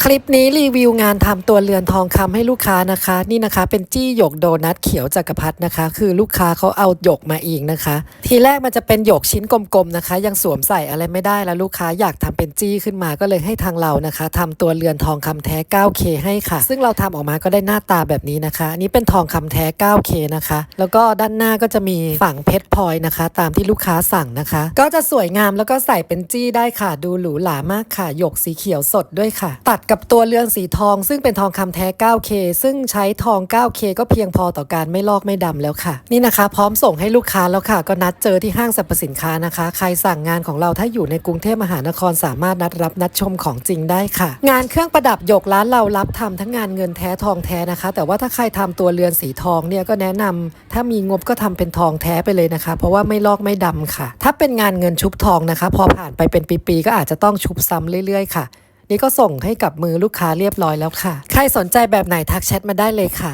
คลิปนี้รีวิวงานทำตัวเรือนทองคำให้ลูกค้านะคะ นี่นะคะ เป็นจี้หยกโดนัทเขียวจักรพรรดินะคะ คือลูกค้าเขาเอาหยกมาเองนะคะ ทีแรกมันจะเป็นหยกชิ้นกลมๆนะคะ ยังสวมใส่อะไรไม่ได้แล้วลูกค้าอยากทำเป็นจี้ขึ้นมาก็เลยให้ทางเรานะคะทำตัวเรือนทองคำแท้ 9K ให้ค่ะ ซึ่งเราทำออกมาก็ได้หน้าตาแบบนี้นะคะอันนี้เป็นทองคำแท้ 9K นะคะ แล้วก็ด้านหน้าก็จะมีฝั่งเพชรพลอยนะคะ ตามที่ลูกค้าสั่งนะคะ ก็จะสวยงามแล้วก็ใส่เป็นจี้ได้ค่ะ ดูหรูหรามากค่ะหยกสีเขียวสดด้วยค่ะ ตัดกับตัวเรือนสีทอง ซึ่งเป็นทองคำแท้ 9K ซึ่งใช้ทอง 9K ก็เพียงพอต่อการไม่ลอกไม่ดำแล้วค่ะ นี่นะคะ พร้อมส่งให้ลูกค้าแล้วค่ะ ก็นัดเจอที่ห้างสรรพสินค้านะคะ ใครสั่งงานของเราถ้าอยู่ในกรุงเทพมหานครสามารถนัดรับนัดชมของจริงได้ค่ะ งานเครื่องประดับหยกร้านเรารับทำทั้งงานเงินแท้ทองแท้นะคะ แต่ว่าถ้าใครทำตัวเรือนสีทองเนี่ยก็แนะนำถ้ามีงบก็ทำเป็นทองแท้ไปเลยนะคะ เพราะว่าไม่ลอกไม่ดำค่ะ ถ้าเป็นงานเงินชุบทองนะคะ พอผ่านไปเป็นปีๆก็อาจจะต้องชุบซ้ำเรื่อยๆค่ะ นี่ก็ส่งให้กับมือลูกค้าเรียบร้อยแล้วค่ะ ใครสนใจแบบไหนทักแชทมาได้เลยค่ะ